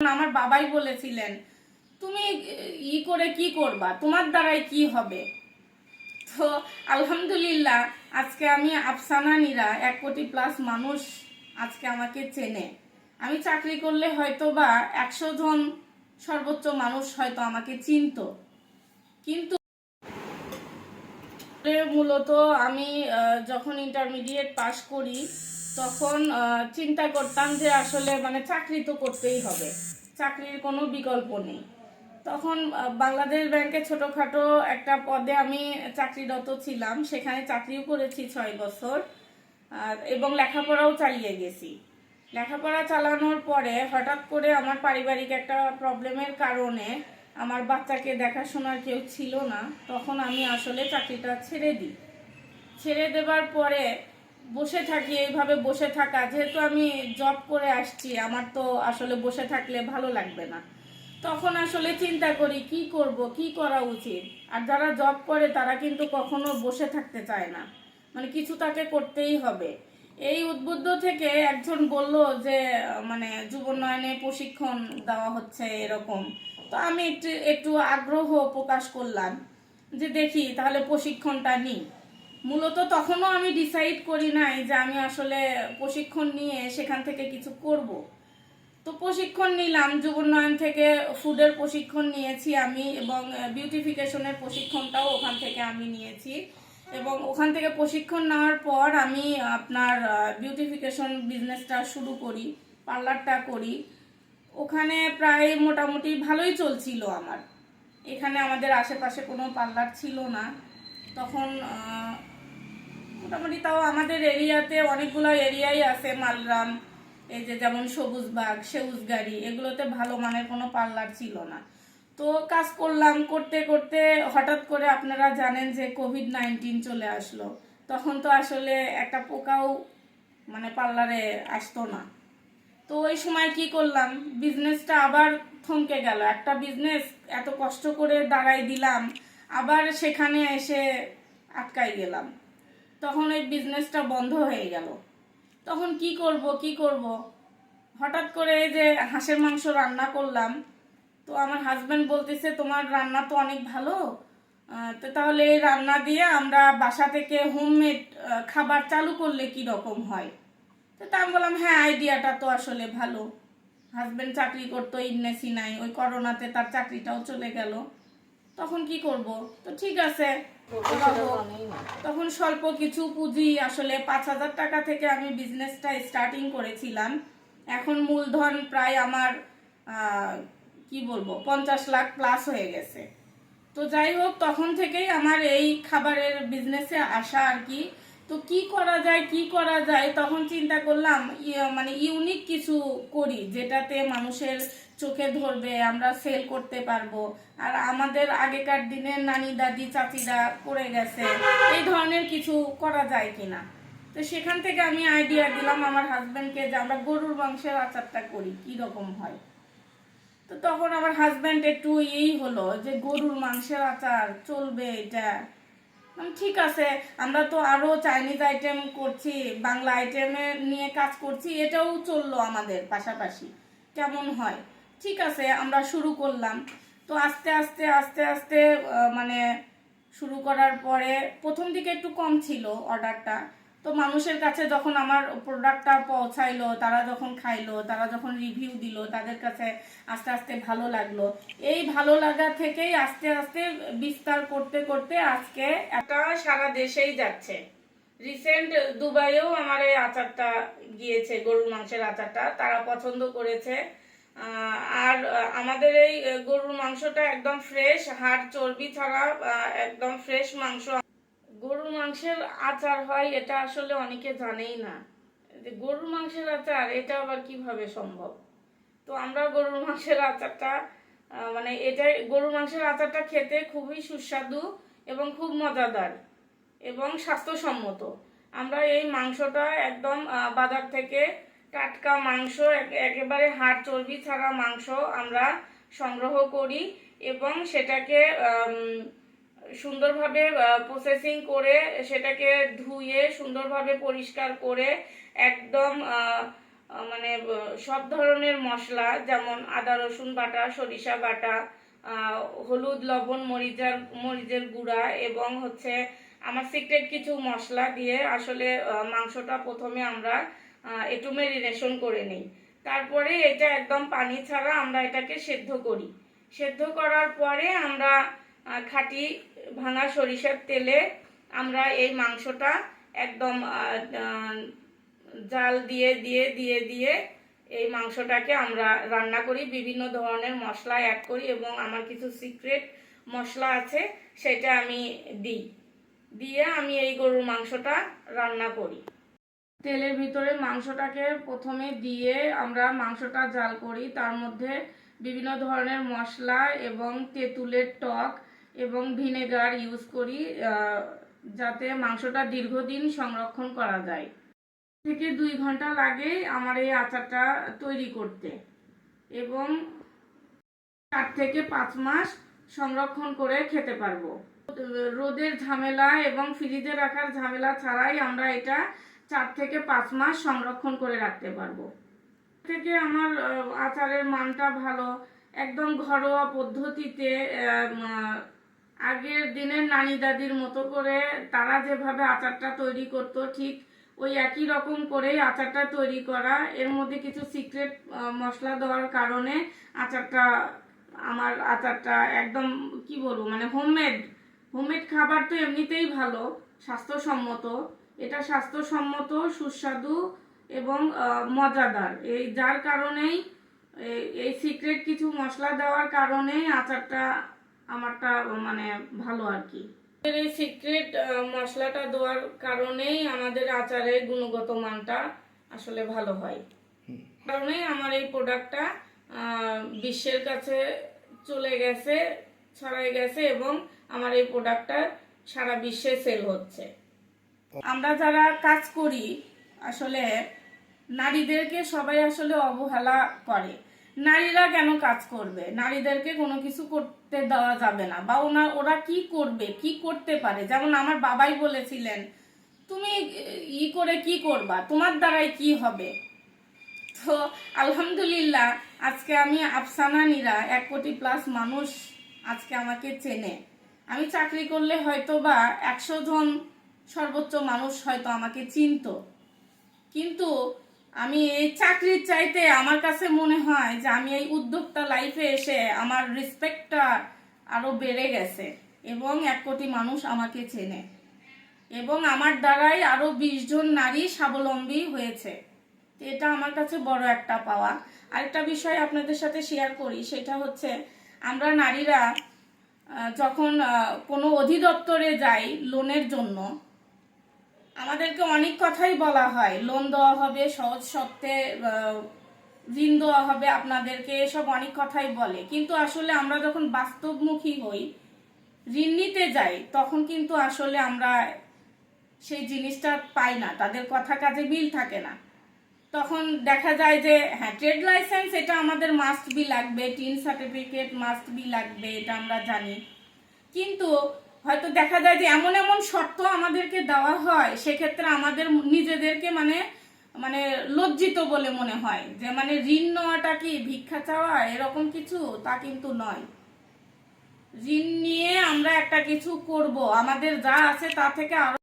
আমার বাবাই বলেছিলেন, তুমি, ই করে কি করবা? তোমার দ্বারাই কি হবে? তো আলহামদুলিল্লাহ, আজকে আমি আফসানা নীরা এক কোটি প্লাস মানুষ আজকে আমাকে চেনে। আমি চাকরি করলে হয়তো বা একশো জন সর্বোচ্চ মানুষ হয়তো আমাকে চিনতো। কিন্তু মূলত আমি যখন ইন্টারমিডিয়েট পাশ করি তখন চিন্তা করতাম যে আসলে মানে চাকরি তো করতেই হবে, চাকরির কোনো বিকল্প নেই। তখন বাংলাদেশ ব্যাংকে ছোটোখাটো একটা পদে আমি চাকরিরত ছিলাম, সেখানে চাকরিও করেছি ছয় বছর এবং লেখাপড়াও চালিয়ে গেছি। লেখাপড়া চালানোর পরে হঠাৎ করে আমার পারিবারিক একটা প্রবলেমের কারণে আমার বাচ্চাকে দেখাশোনার কেউ ছিল না, তখন আমি আসলে চাকরিটা ছেড়ে দিই। ছেড়ে দেবার পরে বসে থাকি, এইভাবে বসে থাকা। যেহেতু আমি জব করে আসছি, আমার তো আসলে বসে থাকলে ভালো লাগবে না। তখন আসলে চিন্তা করি, কি করব, কি করা উচিত? আর যারা জব করে, তারা কিন্তু কখনো বসে থাকতে চায় না। মানে কিছু তাকে করতেই হবে। এই উদ্বুদ্ধ থেকে একজন বলল যে মানে যুবোন্নয়নে প্রশিক্ষণ দেওয়া হচ্ছে এরকম। তো আমি একটু একটু আগ্রহ প্রকাশ করলাম যে, দেখি তাহলে প্রশিক্ষণটা নিই। মূলত তখনও আমি ডিসাইড করি নাই যে আমি আসলে প্রশিক্ষণ নিয়ে সেখান থেকে কিছু করব। তো প্রশিক্ষণ নিলাম যুবোন্নয়ন থেকে ফুডের প্রশিক্ষণ নিয়েছি আমি এবং বিউটিফিকেশনের প্রশিক্ষণটাও ওখান থেকে আমি নিয়েছি। এবং ওখান থেকে প্রশিক্ষণ নেওয়ার পর আমি আপনার বিউটিফিকেশন বিজনেসটা শুরু করি, পার্লারটা করি। ওখানে প্রায় মোটামুটি ভালোই চলছিল আমার। এখানে আমাদের আশেপাশে কোনো পার্লার ছিল না। তখন মোটামুটি তাও আমাদের এরিয়াতে অনেকগুলো এরিয়াই আছে, মালগ্রাম, এই যে যেমন সবুজবাগ সেউজগাড়ি এগুলোতে ভালো মানের কোনো পার্লার ছিল না। তো কাজ করলাম, করতে করতে হঠাৎ করে আপনারা জানেন যে কোভিড নাইন্টিন চলে আসলো। তখন তো আসলে একটা পোকাও মানে পার্লারে আসতো না। তো ওই সময় কি করলাম, বিজনেসটা আবার থমকে গেল। একটা বিজনেস এত কষ্ট করে দাঁড়াই দিলাম, আবার সেখানে এসে আটকাই গেলাম। তখন ওই বিজনেসটা বন্ধ হয়ে গেল। তখন কি করব কি করব? হঠাৎ করে এই যে হাঁসের মাংস রান্না করলাম, তো আমার হাজব্যান্ড বলতেছে, তোমার রান্না তো অনেক ভালো তো তাহলে এই রান্না দিয়ে আমরা বাসা থেকে হোমমেড খাবার চালু করলে কি রকম হয়? তো তা আমি বললাম হ্যাঁ আইডিয়াটা তো আসলে ভালো। হাজব্যান্ড চাকরি করতো ইন্নেসি নাই ওই করোনাতে তার চাকরিটাও চলে গেল। তখন কি করব? তো ঠিক আছে। তখন স্বল্প কিছু পুঁজি আসলে পাঁচ হাজার টাকা থেকে আমি বিজনেসটা স্টার্টিং করেছিলাম। এখন মূলধন প্রায় আমার কি বলব পঞ্চাশ লাখ প্লাস হয়ে গেছে। তো যাই হোক তখন থেকেই আমার এই খাবারের বিজনেসে আসা আর কি। তো কি করা যায়, কি করা যায়? তখন চিন্তা করলাম, ইয়ে- মানে ইউনিক কিছু করি, যেটাতে মানুষের চোখে ধরবে, আমরা সেল করতে পারব। আর আমাদের আগেকার দিনের নানি, দাদি, চাচিরা করে গেছে, এই ধরনের কিছু করা যায় কিনা? তো সেখান থেকে আমি আইডিয়া দিলাম আমার হাজবেন্ডকে যে আমরা গরুর মাংসের আচারটা করি, কি রকম হয়? তো তখন আমার হাজব্যান্ড একটু এই হলো যে গরুর মাংসের আচার চলবে এটা। ঠিক আছে। আমরা তো আরও চাইনিজ আইটেম করছি, বাংলা আইটেমে নিয়ে কাজ করছি, এটাও চলল আমাদের পাশাপাশি। কেমন হয়? ঠিক আছে, আমরা শুরু করলাম। তো আস্তে আস্তে আস্তে আস্তে মানে শুরু করার পরে প্রথম দিকে একটু কম ছিল অর্ডারটা তো মানুষের কাছে যখন আমার প্রোডাক্টটা পৌঁছাইলো, তারা যখন খাইলো, তারা যখন রিভিউ দিল, তাদের কাছে আস্তে আস্তে ভালো লাগল। এই ভালো লাগা থেকেই আস্তে আস্তে বিস্তার করতে করতে আজকে একটা সারা দেশেই যাচ্ছে। রিসেন্ট দুবাইয়েও আমার এই আচারটা গিয়েছে, গরুর মাংসের আচারটা, তারা পছন্দ করেছে। আর আমাদের এই গরুর মাংসটা একদম ফ্রেশ হাড় চর্বি ছাড়া একদম ফ্রেশ মাংস গরুর মাংসের আচার হয়, এটা আসলে অনেকে জানেই না। যে গরুর মাংসের আচার, এটা আবার কীভাবে সম্ভব? তো আমরা গরুর মাংসের আচারটা মানে এটা, গরুর মাংসের আচারটা খেতে খুবই সুস্বাদু এবং খুব মজাদার এবং স্বাস্থ্যসম্মত। আমরা এই মাংসটা একদম বাজার থেকে টাটকা মাংস একেবারে হাড় চর্বি ছাড়া মাংস আমরা সংগ্রহ করি এবং সেটাকে সুন্দরভাবে প্রসেসিং করে সেটাকে ধুয়ে সুন্দরভাবে পরিষ্কার করে একদম মানে সব ধরনের মশলা যেমন আদা, রসুন বাটা, সরিষা বাটা হলুদ, লবণ, মরিচের মরিচের গুঁড়া এবং হচ্ছে আমার সিক্রেট কিছু মশলা দিয়ে আসলে মাংসটা প্রথমে আমরা একটু মেরিনেশন করে নিই। তারপরে এটা একদম পানি ছাড়া আমরা এটাকে সেদ্ধ করি। সেদ্ধ করার পরে আমরা খাঁটি ভাঙা সরিষার তেলে আমরা এই মাংসটা একদম জাল দিয়ে দিয়ে দিয়ে দিয়ে এই মাংসটাকে আমরা রান্না করি। বিভিন্ন ধরনের মশলা অ্যাড করি এবং আমার কিছু সিক্রেট মশলা আছে, সেটা আমি দিই। দিয়ে আমি এই গরুর মাংসটা রান্না করি। তেলের ভিতরে মাংসটাকে প্রথমে দিয়ে আমরা মাংসটা জাল করি। তার মধ্যে বিভিন্ন ধরনের মশলা এবং তেঁতুলের টক এবং ভিনেগার ইউজ করি যাতে মাংসটা দীর্ঘদিন সংরক্ষণ করা যায়। থেকে দুই ঘণ্টা লাগে আমার এই আচারটা তৈরি করতে। এবং চার থেকে পাঁচ মাস সংরক্ষণ করে খেতে পারব। রোদের ঝামেলা এবং ফ্রিজে রাখার ঝামেলা ছাড়াই আমরা এটা চার থেকে পাঁচ মাস সংরক্ষণ করে রাখতে পারব। থেকে আমার আচারের মানটা ভালো, একদম ঘরোয়া পদ্ধতিতে আগের দিনের নানি দাদির মতো করে তারা যেভাবে আচারটা তৈরি করতো, ঠিক ওই একই রকম করেই আচারটা তৈরি করা। এর মধ্যে কিছু সিক্রেট মশলা দেওয়ার কারণে আচারটা, আমার আচারটা একদম, কি বলব মানে হোমমেড হোমমেড খাবার তো এমনিতেই ভালো, স্বাস্থ্যসম্মত। এটা স্বাস্থ্যসম্মত, সুস্বাদু এবং মজাদার। এই যার কারণেই এই- সিক্রেট কিছু মশলা দেওয়ার কারণেই আচারটা আমারটা মানে ভালো আর কি। এই সিক্রেট মশলাটা দেওয়ার কারণেই আমাদের আচারের গুণগত মানটা আসলে ভালো হয়। কারণেই আমার এই প্রোডাক্টটা বিশ্বের কাছে চলে গেছে ছড়াই গেছে এবং আমার এই প্রোডাক্টটা সারা বিশ্বে সেল হচ্ছে। আমরা যারা কাজ করি আসলে নারীদেরকে সবাই আসলে অবহেলা করে। নারীরা কেন কাজ করবে? নারীদেরকে কোনো কিছু করতে দেওয়া যাবে না। বা ওনা, ওরা কি করবে? কি করতে পারে? যেমন আমার বাবাই বলেছিলেন, তুমি ই করে কি করবা? তোমার দ্বারাই কি হবে? তো আলহামদুলিল্লাহ, আজকে আমি আফসানা নীরা এক কোটি প্লাস মানুষ আজকে আমাকে চেনে। আমি চাকরি করলে হয়তো বা একশো জন সর্বোচ্চ মানুষ হয়তো আমাকে চিনতো। কিন্তু আমি এই চাকরির চাইতে আমার কাছে মনে হয় যে আমি এই উদ্যোক্তা লাইফে এসে আমার রেসপেক্টটা আরও বেড়ে গেছে এবং এক কোটি মানুষ আমাকে চেনে এবং আমার দ্বারাই আরও বিশ জন নারী স্বাবলম্বী হয়েছে। এটা আমার কাছে বড় একটা পাওয়া। আরেকটা বিষয় আপনাদের সাথে শেয়ার করি, সেটা হচ্ছে আমরা নারীরা যখন কোনো অধিদপ্তরে যাই লোনের জন্য আমাদেরকে অনেক কথাই বলা হয়। লোন দেওয়া হবে, সহজ শর্তে ঋণ দেওয়া হবে, আপনাদেরকে এসব অনেক কথাই বলে। কিন্তু আসলে আমরা যখন বাস্তবমুখী হই, ঋণ নিতে যাই, তখন কিন্তু আসলে আমরা সেই জিনিসটা পাই না, তাদের কথা কাজে মিল থাকে না। তখন দেখা যায় যে হ্যাঁ ট্রেড লাইসেন্স এটা আমাদের মাস্ট বি লাগবে টিন সার্টিফিকেট মাস্ট বি লাগবে, এটা আমরা জানি। কিন্তু হয়তো দেখা যায় যে এমন এমন শর্ত আমাদেরকে দেওয়া হয়, সেক্ষেত্রে আমাদের নিজেদেরকে মানে মানে লজ্জিত বলে মনে হয়। যে মানে ঋণ নেওয়াটা কি ভিক্ষা চাওয়া এরকম কিছু? তা কিন্তু নয়। ঋণ নিয়ে আমরা একটা কিছু করব। আমাদের যা আছে তা থেকে আরও